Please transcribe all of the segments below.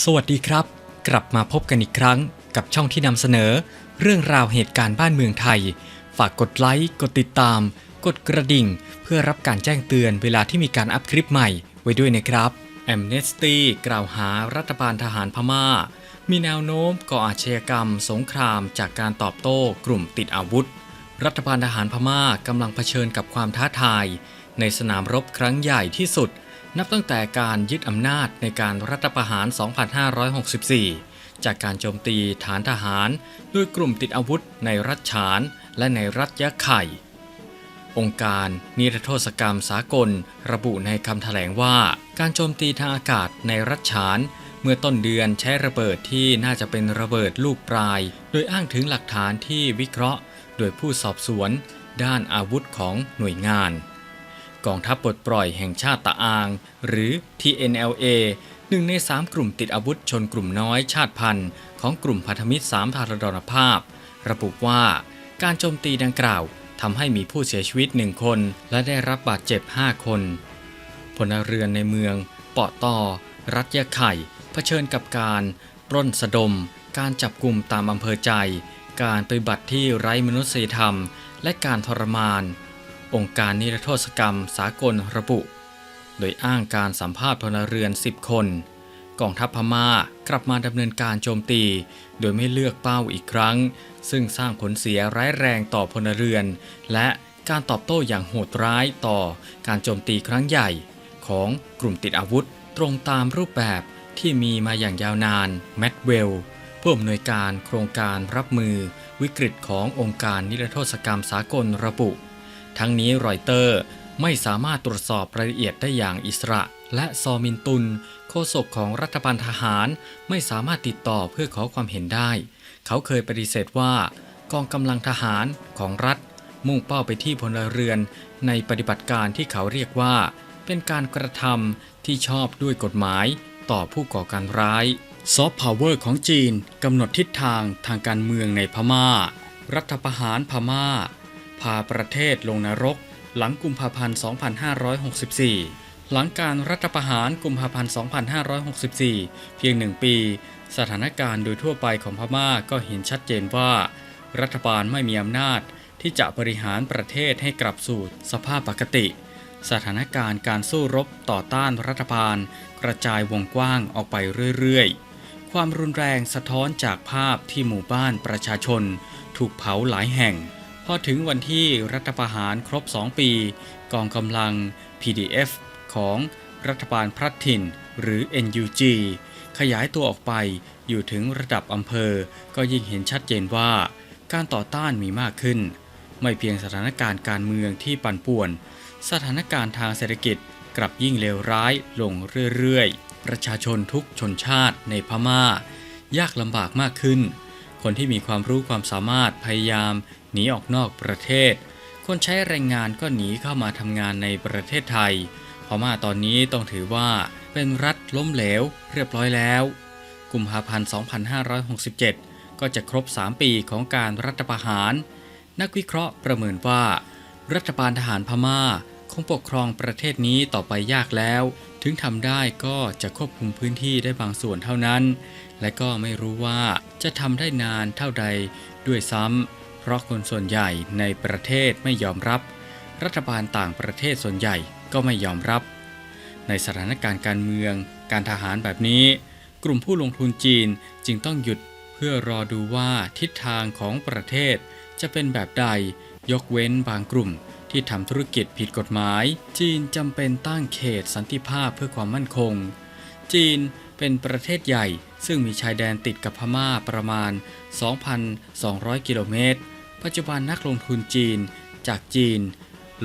สวัสดีครับ กลับมาพบกันอีกครั้งกับช่องที่นำเสนอ เรื่องราวเหตุการณ์บ้านเมืองไทย ฝากกดไลค์ กดติดตาม กดกระดิ่ง เพื่อรับการแจ้งเตือนเวลาที่มีการอัพคลิปใหม่ไว้ด้วยนะครับแอมเนสตี้กล่าวหารัฐบาลทหารพม่า มีแนวโน้มก่ออาชญากรรม สงครามจากการตอบโต้กลุ่มติดอาวุธ รัฐบาลทหารพม่ากำลังเผชิญกับความท้าทาย ในสนามรบครั้งใหญ่ที่สุด นับตั้งแต่การยึดอำนาจในการรัฐประหาร 2564 จากการโจมตีฐานทหาร ด้วยกลุ่มติดอาวุธในรัฐฉานและในรัฐยะไข่ องค์การนิรโทษกรรมสากล ระบุในคำแถลงว่า การโจมตีทางอากาศในรัฐฉาน เมื่อต้นเดือนใช้ระเบิดที่น่าจะเป็นระเบิดลูกปลาย โดยอ้างถึงหลักฐานที่วิเคราะห์ โดยผู้สอบสวน ด้านอาวุธของหน่วยงาน กองทัพปลดปล่อยแห่งชาติตะอาง หรือ TNLA หนึ่งในสามกลุ่มติดอาวุธชนกลุ่มน้อยชาติพันธุ์ ของกลุ่มพันธมิตรสามพารดรภาพ ระบุว่าการโจมตีดังกล่าวทำให้มีผู้เสียชีวิตหนึ่งคนและได้รับบาดเจ็บ 5 คนพลเรือนในเมืองเปาะตอ รัฐยะไข่เผชิญกับการปล้นสะดม การจับกลุ่มตามอำเภอใจ การปฏิบัติที่ไร้มนุษยธรรม และการทรมาน องค์การนิรโทษกรรมสากลระบุ โดยอ้างการสัมภาษณ์พลเรือน 10 คน กองทัพพม่ากลับมาดำเนินการโจมตี โดยไม่เลือกเป้าอีกครั้ง ซึ่งสร้างผลเสียร้ายแรงต่อพลเรือน และการตอบโต้อย่างโหดร้ายต่อการโจมตีครั้งใหญ่ ของกลุ่มติดอาวุธตรงตามรูปแบบที่มีมาอย่างยาวนานแมดเวลผู้อำนวยการโครงการรับมือวิกฤตขององค์การนิรโทษกรรมสากลระบุ ทั้งนี้รอยเตอร์ไม่สามารถตรวจสอบรายละเอียดได้อย่างอิสระ และซอมินตุน โฆษกของรัฐบาลทหาร ไม่สามารถติดต่อเพื่อขอความเห็นได้ เขาเคยปฏิเสธว่า กองกำลังทหารของรัฐ มุ่งเป้าไปที่พลเรือน ในปฏิบัติการที่เขาเรียกว่า เป็นการกระทำที่ชอบด้วยกฎหมายต่อผู้ก่อการร้ายซอฟต์พาวเวอร์ของจีนกำหนดทิศทางทางการเมืองในพม่า รัฐประหารพม่า พาประเทศลงนรก หลังกุมภาพันธ์ 2564 หลังการรัฐประหารกุมภาพันธ์ 2564 เพียงหนึ่งปี สถานการณ์โดยทั่วไปของพม่าก็เห็นชัดเจนว่า รัฐบาลไม่มีอำนาจที่จะบริหารประเทศให้กลับสู่สภาพปกติ สถานการณ์การสู้รบต่อต้านรัฐบาล กระจายวงกว้างออกไปเรื่อยๆ ความรุนแรงสะท้อนจากภาพที่หมู่บ้านประชาชน ถูกเผาหลายแห่ง พอถึงวันที่รัฐประหารครบ 2 ปี กองกำลัง PDF ของรัฐบาลพลัดถิ่น หรือ NUG ขยายตัวออกไปอยู่ถึงระดับอำเภอ ก็ยิ่งเห็นชัดเจนว่า การต่อต้านมีมากขึ้น ไม่เพียงสถานการณ์การเมืองที่ปั่นป่วน สถานการณ์ทางเศรษฐกิจกลับยิ่งเลวร้ายลงเรื่อยๆ ประชาชนทุกชนชาติในพม่า ยากลำบากมากขึ้น คนที่มีความรู้ความสามารถพยายามหนีออกนอกประเทศ คนใช้แรงงานก็หนีเข้ามาทำงานในประเทศไทย พม่าตอนนี้ต้องถือว่าเป็นรัฐล้มเหลวเรียบร้อยแล้วกุมภาพันธ์ 2567 ก็จะครบ 3 ปีของการรัฐประหาร นักวิเคราะห์ประเมินว่า รัฐบาลทหารพม่าคงปกครองประเทศนี้ต่อไปยากแล้ว ถึงทำได้ก็จะควบคุมพื้นที่ได้บางส่วนเท่านั้น และก็ไม่รู้ว่าจะทำได้นานเท่าใดด้วยซ้ำเพราะคนส่วนใหญ่ในประเทศไม่ยอมรับ รัฐบาลต่างประเทศส่วนใหญ่ก็ไม่ยอมรับ ในสถานการณ์การเมือง การทหารแบบนี้ กลุ่มผู้ลงทุนจีนจึงต้องหยุดเพื่อรอดูว่าทิศทางของประเทศจะเป็นแบบใดยกเว้นบางกลุ่มที่ทำธุรกิจผิดกฎหมาย จีนจำเป็นตั้งเขตสันติภาพเพื่อความมั่นคง จีน เป็นประเทศใหญ่ซึ่งมีชายแดนติดกับพม่าประมาณ 2,200 กิโลเมตร ปัจจุบันนักลงทุนจีนจากจีน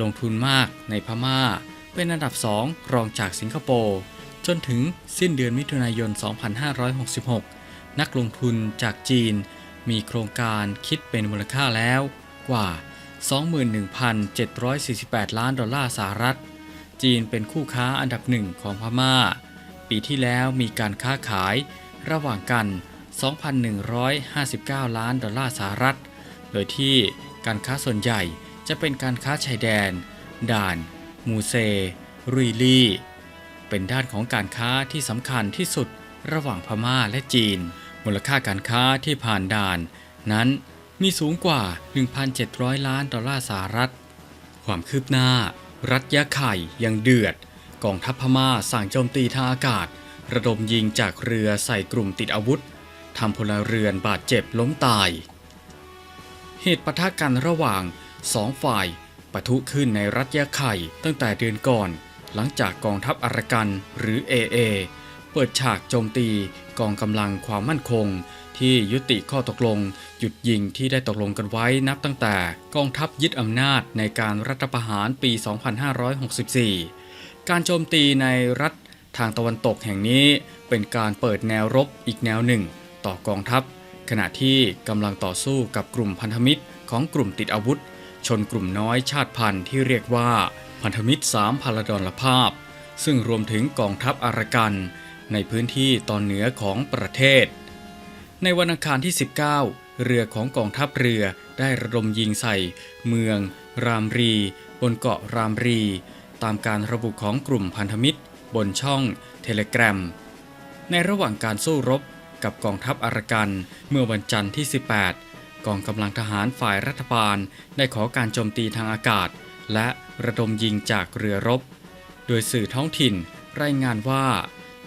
ลงทุนมากในพม่า เป็นอันดับสองรองจากสิงคโปร์จนถึงสิ้นเดือนมิถุนายน 2566 นักลงทุนจากจีน มีโครงการคิดเป็นมูลค่าแล้วกว่า 21,748 ล้านดอลลาร์สหรัฐ จีนเป็นคู่ค้าอันดับหนึ่งของพม่า ปีที่แล้วมีการค้าขายระหว่างกัน 2,159 ล้านดอลลาร์สหรัฐ โดยที่การค้าส่วนใหญ่จะเป็นการค้าชายแดน ด่าน มูเซ รุยลีเป็นด้านของการค้าที่สำคัญที่สุดระหว่างพม่าและจีน มูลค่าการค้าที่ผ่านด่าน นั้นมีสูงกว่า 1,700 ล้านดอลลาร์สหรัฐ ความคืบหน้า รัฐยะไข่ยังเดือด กองทัพพม่าสั่งโจมตีทางอากาศ ระดมยิงจากเรือใส่กลุ่มติดอาวุธทำพลเรือนบาดเจ็บล้มตาย เหตุปะทะกันระหว่างสองฝ่ายปะทุขึ้นในรัฐยะไข่ตั้งแต่เดือนก่อน หลังจากกองทัพอารากันหรือ AA เปิดฉากโจมตีกองกำลังความมั่นคง ที่ยุติข้อตกลง หยุดยิงที่ได้ตกลงกันไว้นับตั้งแต่กองทัพยึดอำนาจในการรัฐประหารปี 2564 การโจมตีในรัฐทางตะวันตกแห่งนี้เป็นการเปิดแนวรบอีกแนวหนึ่ง ต่อกองทัพ ขณะที่กำลังต่อสู้กับกลุ่มพันธมิตรของกลุ่มติดอาวุธ ชนกลุ่มน้อยชาติพันธุ์ที่เรียกว่าพันธมิตรสามพลดรภาพ ซึ่งรวมถึงกองทัพอารากัน ในพื้นที่ตอนเหนือของประเทศ ในวันอังคารที่ 19 เรือของกองทัพเรือได้ระดมยิงใส่ เมือง รามรี บนเกาะรามรี ตามการระบุของกลุ่มพันธมิตร บนช่องเทเลกรมในระหว่างการสู้รบกับกองทัพอารากันเมื่อวันจันทร์ที่ 18 กองกำลังทหารฝ่ายรัฐบาลได้ขอการโจมตีทางอากาศ และระดมยิงจากเรือรบ โดยสื่อท้องถิ่นรายงานว่า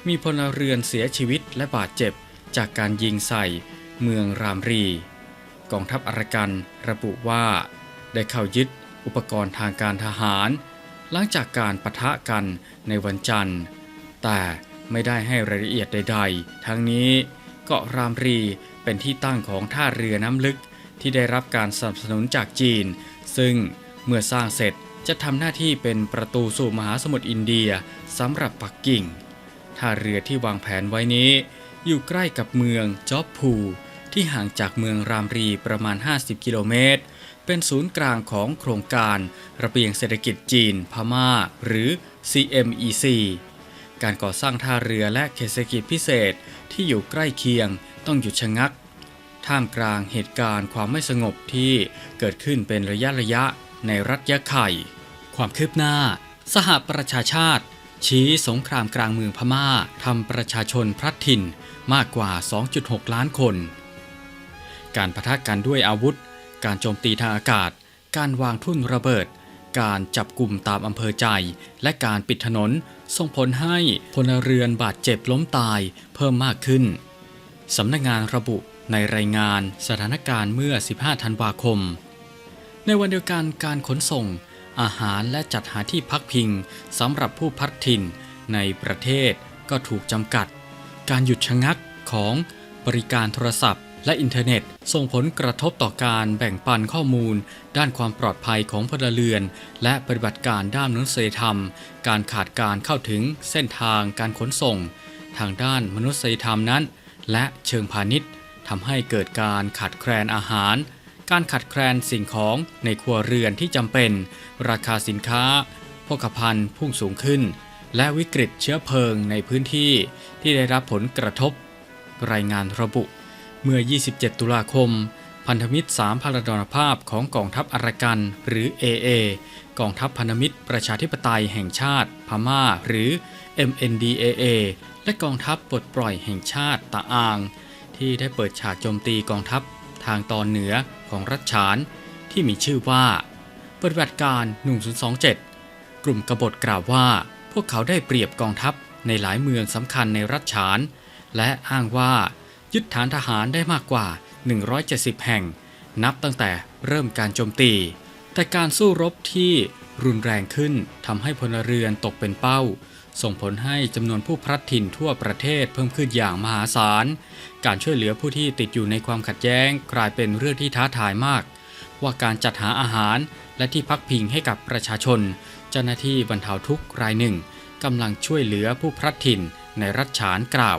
มีพลเรือนเสียชีวิตและบาดเจ็บ จากการยิงใส่เมืองรามรี กองทัพอารากันระบุว่า ได้เข้ายึดอุปกรณ์ทางการทหาร หลังจากการปะทะกันในวันจันทร์ แต่ไม่ได้ให้รายละเอียดใด ๆ ทั้งนี้เกาะรามรีเป็นที่ตั้งของท่าเรือน้ำลึกที่ได้รับการสนับสนุนจากจีน ซึ่งเมื่อสร้างเสร็จจะทำหน้าที่เป็นประตูสู่มหาสมุทรอินเดียสำหรับปักกิ่ง ท่าเรือที่วางแผนไว้นี้ อยู่ใกล้กับเมืองจอบพูที่ห่างจากเมืองรามรีประมาณ 50 กิโลเมตร เป็นศูนย์กลางของโครงการ ระเบียงเศรษฐกิจจีน พม่า หรือ CMEC การก่อสร้างท่าเรือและเขตเศรษฐกิจพิเศษที่อยู่ใกล้เคียงต้องหยุดชะงัก ท่ามกลางเหตุการณ์ความไม่สงบที่เกิดขึ้นเป็นระยะระยะในรัฐยะไข่ ความคืบหน้า สหประชาชาติ ชี้สงครามกลางเมืองพม่าทำประชาชนพลัดถิ่นมากกว่า 2.6 ล้านคน การปะทะกันด้วยอาวุธ การโจมตีทางอากาศ การวางทุ่นระเบิด การจับกลุ่มตามอำเภอใจ และการปิดถนนส่งผลให้พลเรือนบาดเจ็บล้มตายเพิ่มมากขึ้น สำนักงานระบุในรายงานสถานการณ์เมื่อ 15 ธันวาคม ในวันเดียวกันการขนส่ง อาหารและจัดหาที่พักพิงสำหรับผู้พัดถิ่นในประเทศก็ถูกจำกัด การหยุดชะงักของบริการโทรศัพท์ และอินเทอร์เน็ต ส่งผลกระทบต่อการแบ่งปันข้อมูล ด้านความปลอดภัยของพลเรือน และปฏิบัติการด้านมนุษยธรรม การขาดการเข้าถึงเส้นทางการขนส่ง ทางด้านมนุษยธรรมนั้น และเชิงพาณิชย์ทำให้เกิดการขาดแคลนอาหาร การขาดแคลนสิ่งของในครัวเรือนที่จำเป็น ราคาสินค้าโภคภัณฑ์พุ่งสูงขึ้น และวิกฤตเชื้อเพลิงในพื้นที่ที่ได้รับผลกระทบ รายงานระบุ เมื่อ 27 ตุลาคม พันธมิตร3พลดรภาพของกองทัพอารากันหรือ AA กองทัพพันธมิตรประชาธิปไตยแห่งชาติ พม่า หรือ MNDAA และกองทัพปลดปล่อยแห่งชาติตะอาง ที่ได้เปิดฉากโจมตีกองทัพทางตอนเหนือของรัฐฉาน ที่มีชื่อว่าปฏิบัติการ 1027 กลุ่มกบฏกล่าวว่า พวกเขาได้เปรียบกองทัพในหลายเมืองสำคัญในรัฐฉาน และอ้างว่า ยึดฐานทหารได้มากกว่า 170 แห่ง นับตั้งแต่เริ่มการโจมตี แต่การสู้รบที่รุนแรงขึ้นทำให้พลเรือนตกเป็นเป้า ส่งผลให้จำนวนผู้พลัดถิ่นทั่วประเทศเพิ่มขึ้นอย่างมหาศาล การช่วยเหลือผู้ที่ติดอยู่ในความขัดแย้ง กลายเป็นเรื่องที่ท้าทายมาก ว่าการจัดหาอาหารและที่พักพิงให้กับประชาชน เจ้าหน้าที่บรรเทาทุกข์รายหนึ่งกำลังช่วยเหลือผู้พลัดถิ่นในรัฐฉานกล่าว